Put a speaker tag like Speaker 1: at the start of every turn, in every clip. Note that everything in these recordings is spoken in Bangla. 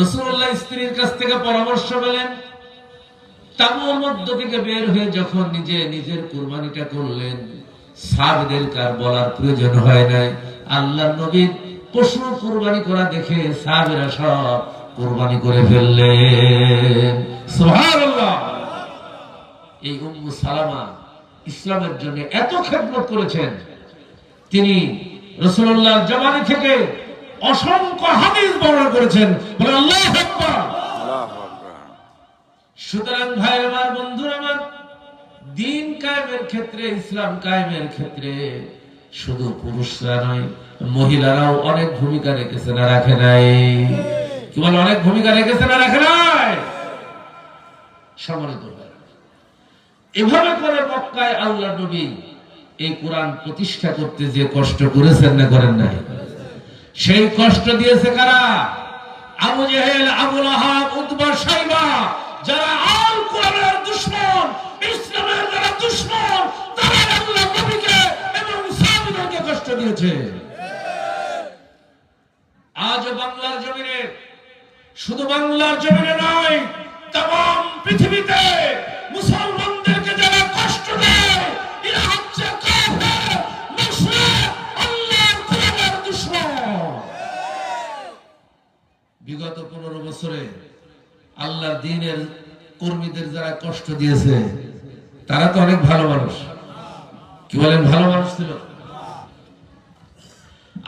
Speaker 1: রসুল্লাহ স্ত্রীর কাছ থেকে পরামর্শ পেলেন। তাবুর মধ্য থেকে বের হয়ে যখন নিজে নিজের কুরবানিটা করলেন বলার প্রয়োজন হয় নাই। আল্লাহ নবীর পশু কুরবানি করা দেখে সব কুরবানি করে ফেললেন। সালামা ইসলামের জন্য এত খেদমত করেছেন। তিনি রসুল্লাহ জমানি থেকে অসংখ্য হাদিস বর্ণনা করেছেন। বলে আল্লাহ আকবার। সুতরাং ভাই আমার বন্ধু আমার দিন কায়েমের ক্ষেত্রে ইসলাম কায়েমের ক্ষেত্রে শুধু পুরুষরা নয় মহিলারাও অনেক ভূমিকা রেখেছে না রাখে নাই? কি বলে অনেক ভূমিকা রেখেছে না রাখে নাই? সম্মানিত। এভাবে করে মক্কায় আল্লাহ নবী এই কোরআন প্রতিষ্ঠা করতে যে কষ্ট করেছেন না করেন নাই? সেই কষ্ট দিয়েছে কারা? আবু জেহেল আবুল আহাব সাইবা, যারা আল কোরআনের দুশমন, ইসলামের যারা দুশমন তারা নবীকে এবং সাহাবীদেরকে কষ্ট দিয়েছে। আজ বাংলার জমিনে, শুধু বাংলার জমিনে নয়, তাম, পৃথিবীতে মুসলমানদেরকে বছরে আল্লাহ দিনের কর্মীদের যারা কষ্ট দিয়েছে, তারা তো অনেক ভালো মানুষ। কি বলেন, ভালো মানুষ ছিল?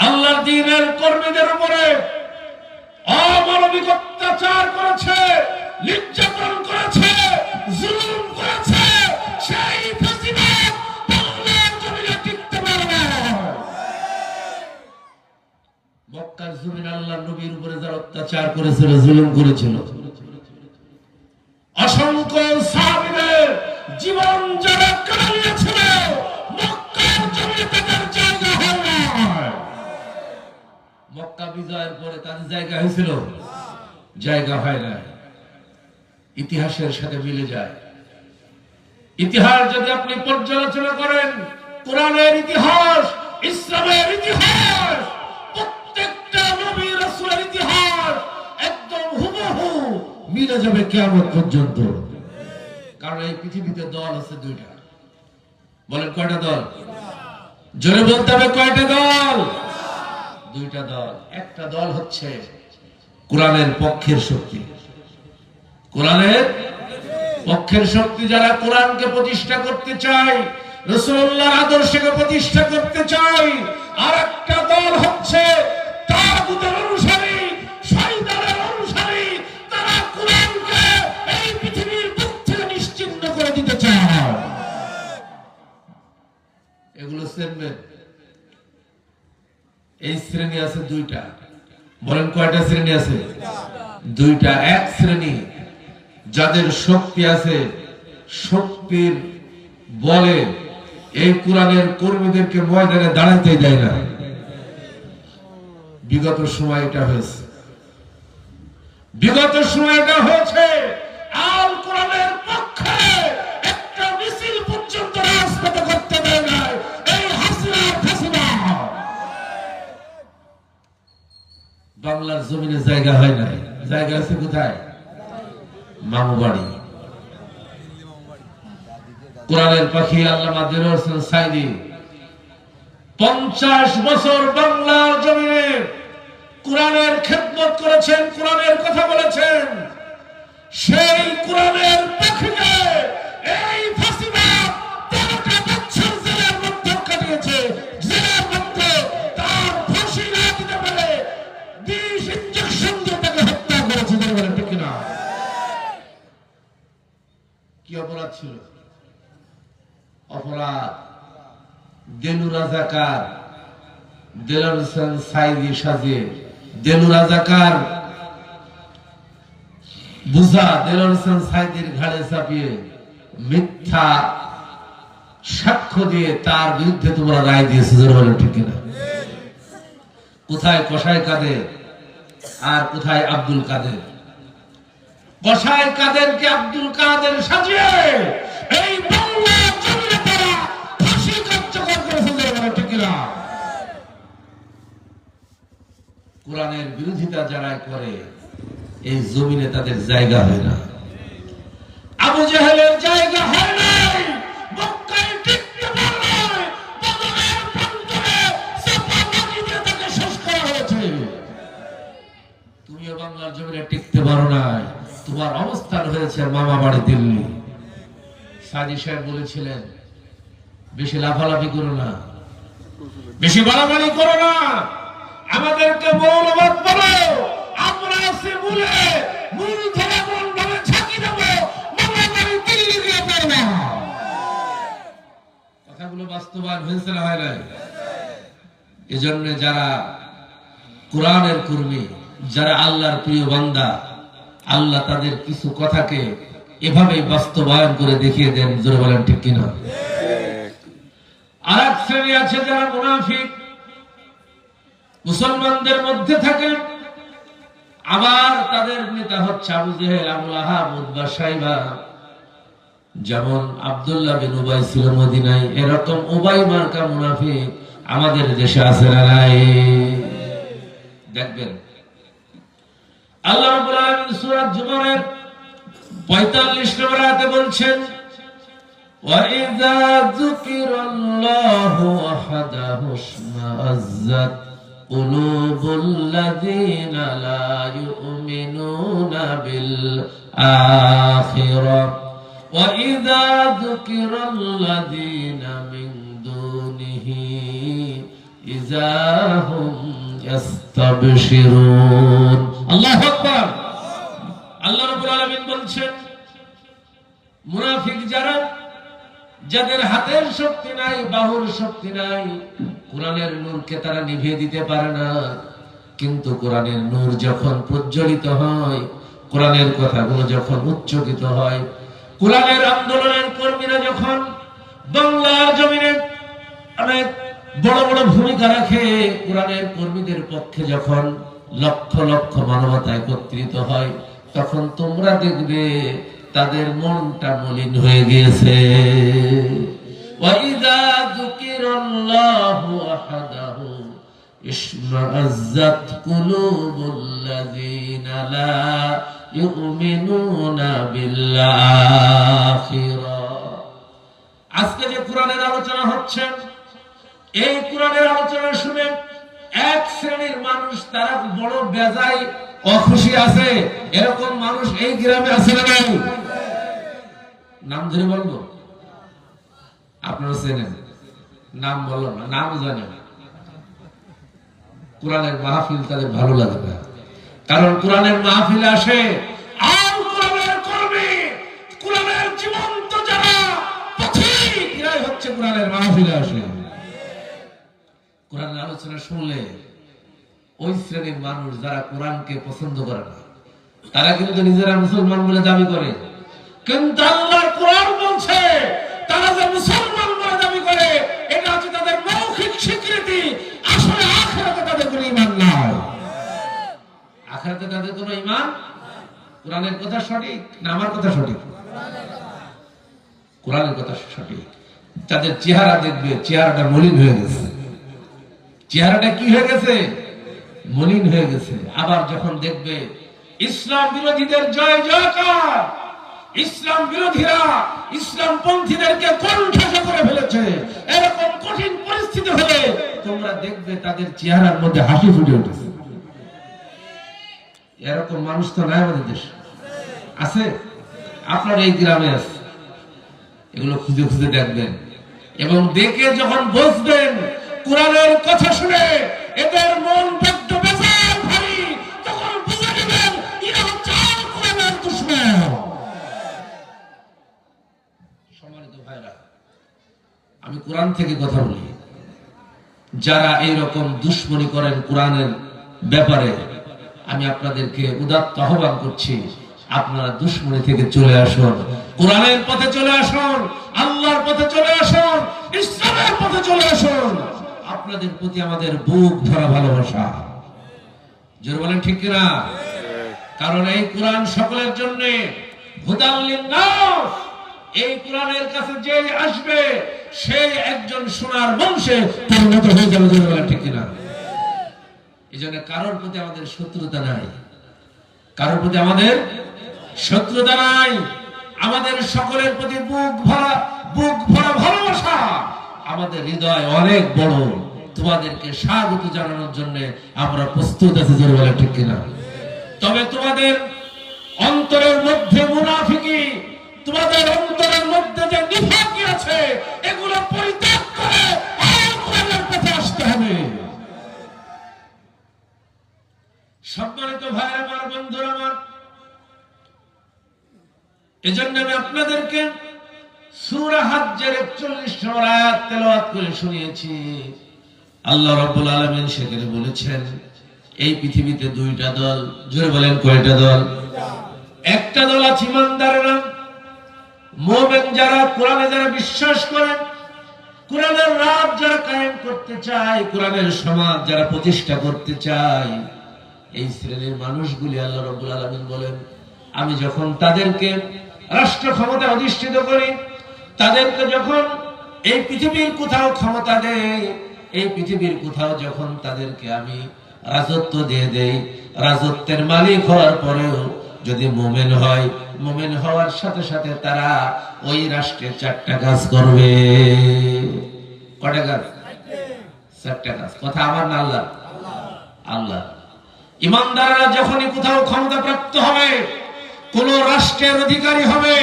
Speaker 1: আল্লাহ দিনের কর্মীদের উপরে অমানবিক অত্যাচার করেছে, নির্যাতন করেছে, জুলুম করেছে। মক্কার জমিন আল্লাহ নবীর উপরে যারা অত্যাচার করেছিল, জুলুম করেছিল। অসংখ্য সাহাবীদের জীবন মক্কার জমিনে তাদের জায়গা হয়। মক্কা বিজয়ের পরে তাদের জায়গা হয়েছিল? জায়গা হয় না ইতিহাসের সাথে মিলে যায়। ইতিহাস যদি আপনি পর্যালোচনা করেন, কোরআনের ইতিহাস, ইসলামের ইতিহাস মিলে যাবে কিয়ামত পর্যন্ত। কারণ এই পৃথিবীতে দল আছে দুইটা। বলেন কয়টা দল? জোরে বলতে হবে কয়টা দল? দুইটা দল। একটা দল হচ্ছে কোরআনের পক্ষের শক্তি। কোরআনের পক্ষের শক্তি যারা কোরআনকে প্রতিষ্ঠা করতে চায় রসুল্লাহর আদর্শকে প্রতিষ্ঠা করতে চায় আর একটা দল হচ্ছে এগুলো এই শ্রেণি আছে দুইটা। বলেন কয়টা শ্রেণি আছে? দুইটা। এক শ্রেণি। যাদের শক্তি আছে, শক্তির বলে এই কোরআনের কর্মীদেরকে ময়দানে দাঁড়াতে দেয় না। বিগত সময় এটা হয়েছে। বিগত সময় এটা হয়েছে। বাংলার জমিনে জায়গা হয় না জায়গা আছে কোথায়? মামু বাড়ি কোরআনের পাখি সাইদি। পঞ্চাশ বছর বাংলার জমিনে কোরআনের খেদমত করেছেন, কোরআনের কথা বলেছেন। সেই কোরআনের পাখিকে অপরাধ ছিল। অপরাধ। দেনু রাজাকার। দেলার হোসেন সাইদি রাজাকার। বুঝা দেলার হোসেন সাইদির ঘাড়ে চাপিয়ে মিথ্যা সাক্ষ্য দিয়ে তার বিরুদ্ধে তোমরা রায় দিয়েছে ঠিক কিনা? কোথায় কসাই কাদের? আর কোথায় আব্দুল কাদের? কসাই কাদেরকে আব্দুল কাদের সাজিয়ে এই কোরআনের বিরোধিতা যারা করে, এই জমিনে তাদের জায়গা হয় না। তোমার অবস্থান হয়েছে মামা বাড়ি দিল্লি। সাজি সাহেব বলেছিলেন, বেশি লাফালাফি করো না। বেশি বাড়াবাড়ি করো না। আমাদেরকে মৌলবাদ বলো। আমরা আছি মূলে। মূল বাড়ি দিল্লি কথাগুলো বাস্তবায়ন হয়েছে না হয় নাই? এজন্য যারা কোরআনের কর্মী, যারা আল্লাহর প্রিয় বান্দা আল্লাহ তাদের কিছু কথাকে এভাবে বাস্তবায়ন করে দেখিয়ে দেন জোরে বলেন ঠিক কিনা? আর এক শ্রেণি আছে যারা মুনাফিক মুসলমানদের মধ্যে থাকে। আবার তাদের নেতা হচ্ছে আবু জেহেল আবুল আহাব উদ্বা সাইবা। যেমন আব্দুল্লাহ বিন উবাই ছিল মদিনায় এরকম উবাই মার্কা মুনাফিক আমাদের দেশে আছে না দেখবেন আল্লাহ রাব্বুল আলামিন সূরা জুমারের 45 নম্বর আয়াতে বলছেন وَإِذَا ذُكِرَ اللَّهُ وَحْدَهُ اشْمَأَزَّتْ قُلُوبُ الَّذِينَ لَا يُؤْمِنُونَ بِالْآخِرَةِ وَإِذَا ذُكِرَ الَّذِينَ مِن دُونِهِ إِذَا هُمْ يَسْتَبْشِرُونَ আল্লাহু আকবার আল্লাহ রাব্বুল আলামিন বলছেন মুনাফিক যারা যাদের হাতের শক্তি নাই বাহুর শক্তি নাই কোরআনের নূরকে তারা নিভিয়ে দিতে পারে না কিন্তু কোরআনের নূর যখন প্রজ্বলিত হয় কোরআনের কথাগুলো যখন উচ্চকিত হয় কোরআনের আন্দোলনের কর্মীরা যখন বাংলার জমিনে অনেক বড় বড় ভূমিকা রাখে কোরআনের কর্মীদের পক্ষে যখন লক্ষ লক্ষ মানবতা একত্রিত হয় তখন তোমরা দেখবে তাদের মনটা মলিন হয়ে গিয়েছে وَإِذَا ذُكِرَ اللَّهُ وَحْدَهُ اشْمَأَزَّتْ قُلُوبُ الَّذِينَ لَا يُؤْمِنُونَ بِالْآخِرَةِ আজকে যে কোরআনের আলোচনা হচ্ছে এই কোরআনের আলোচনা শুনে এক শ্রেণির মানুষ, তারা বড় বেজায় অখুশি আছে। এরকম মানুষ এই গ্রামে আছে না নাই? নাম ধরে বলব? আপনারা চেনেন? নাম বলো না নাম জানেন কোরআনের মাহফিল তাদের ভালো লাগে না। কারণ কোরআনের মাহফিল আসে আর কোরআনের কর্মী, কোরআনের জীবন্ত যারা, পথিক। হচ্ছে কোরআনের মাহফিলে আসে। আলোচনা শুনলে ওই শ্রেণির মানুষ যারা কোরআনকে পছন্দ করে না, তারা কিন্তু নিজেরা মুসলমান বলে দাবি করে। কিন্তু আল্লাহর কোরআন বলছে, তারা যে মুসলমান বলে দাবি করে, এটা হচ্ছে তাদের মৌখিক স্বীকৃতি। আসলে আখেরাতে তাদের কোনো ইমান নাই। আখেরাতে তাদের কোনো ইমান কোরআনের কথা সঠিক না আমার কথা সঠিক? কোরআনের কথা সঠিক। তাদের চেহারা দেখবে, চেহারাটা মলিন হয়ে গেছে। চেহারাটা কি হয়ে গেছে? মলিন হয়ে গেছে। আবার যখন দেখবে, ইসলাম বিরোধীদের জয়, জয়কার! ইসলাম বিরোধীরা ইসলাম পন্থীদেরকে কণ্ঠাসা করে ফেলেছে। এরকম কঠিন পরিস্থিতি হলে তোমরা দেখবে তাদের চেহারার মধ্যে হাসি ফুটে উঠেছে। এরকম মানুষ তো নাই আমাদের দেশে। আছে? আপনার এই গ্রামে আছে। এগুলো খুঁজে খুঁজে দেখবেন। এবং দেখে যখন বসবেন কোরআনের কথা শুনে এদের মন বেজার ভারী, তখন বুঝে নেবেন হচ্ছে কোরআনের দুশ্মন। সম্মানিত ভাইরা আমি কোরআন থেকে কথা বলি। যারা দুশ্মনী করেন কোরআনের ব্যাপারে, আমি আপনাদেরকে উদাত্ত আহ্বান করছি, আপনারা দুশ্মনী থেকে চলে আসুন। কোরআনের পথে চলে আসুন, আল্লাহর পথে চলে আসুন, ইসলামের পথে চলে আসুন। আপনাদের প্রতি আমাদের বুক ধরা ভালোবাসা। জোর বলেন ঠিক কিনা? কারণ এই কোরআন সকলের জন্য এই কোরআনের কাছে যে আসবে, সে একজন সোনার বংশে পরিণত হয়ে যাবে, জোর বলেন ঠিক কিনা? এই জন্য কারোর প্রতি আমাদের শত্রুতা নাই। কারোর প্রতি আমাদের শত্রুতা নাই। আমাদের সকলের প্রতি বুক ভরা বুক ভরা ভালোবাসা আমাদের হৃদয় অনেক বড়। তোমাদেরকে স্বাগত জানানোর জন্য আমরা প্রস্তুত আছি, জোরে বলে ঠিক কিনা? তবে তোমাদের অন্তরের মধ্যে মুনাফিকি, তোমাদের অন্তরের মধ্যে যে নিফাকি আছে, এগুলো পরিত্যাগ করে কোরআনের পথে আসতে হবে। সম্মানিত ভাইয়ের, আমার বন্ধুরা, আমার এজন্য আমি আপনাদেরকে সূরা হাজ্জের 41 নম্বর আয়াত তেলাওয়াত করে শুনিয়েছি। আল্লাহ রাব্বুল আলামিন সেখানে বলেছেন, এই পৃথিবীতে দুইটা দল, জোরে বলেন কয়টা দল? একটা দল আছে ইমানদারেরা, মুমিন যারা কোরআনে যারা বিশ্বাস করেন কোরআনের রাত যারা কায়েম করতে চায়, কোরআনের সমাজ যারা প্রতিষ্ঠা করতে চায়, এই শ্রেণির মানুষগুলি আল্লাহ রব্বুল আলামিন বলেন, আমি যখন তাদেরকে রাষ্ট্র ক্ষমতা অধিষ্ঠিত করি, তাদেরকে যখন এই পৃথিবীর কোথাও ক্ষমতা দেয় এই পৃথিবীর কোথাও যখন তাদেরকে আমি রাজত্ব দিয়ে দেই, রাজত্বের মালিক হওয়ার পরেও যদি মোমেন হয়, মোমেন হওয়ার সাথে সাথে তারা ওই রাষ্ট্রে চারটা কাজ করবে। কটা কাজ? চারটা কাজ। কথা আমার না আল্লাহ আল্লাহ। ইমানদাররা যখনই কোথাও ক্ষমতা প্রাপ্ত হবে, কোন রাষ্ট্রের অধিকারী হবে,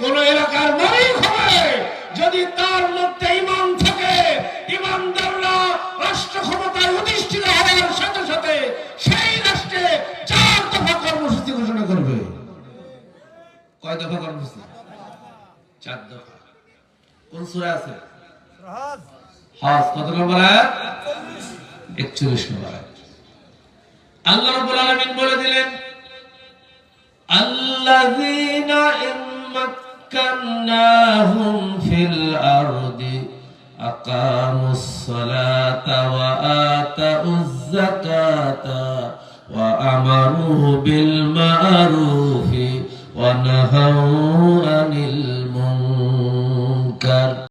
Speaker 1: কোন এলাকার মালিক হবে কয় দফা কর্মসূচি চার দফা। কোন সূরা আছে? হাস কত নম্বর 41 নম্বর আল্লাহ রাব্বুল আলামিন বলে দিলেন, আল্লাযীনা ইম্মাক্কান্নাহুম ফিল আরদি আকামুস সালাতা ওয়া আতাউজ যাকাতা ওয়া আমারু বিল মারুফি ونهوا عن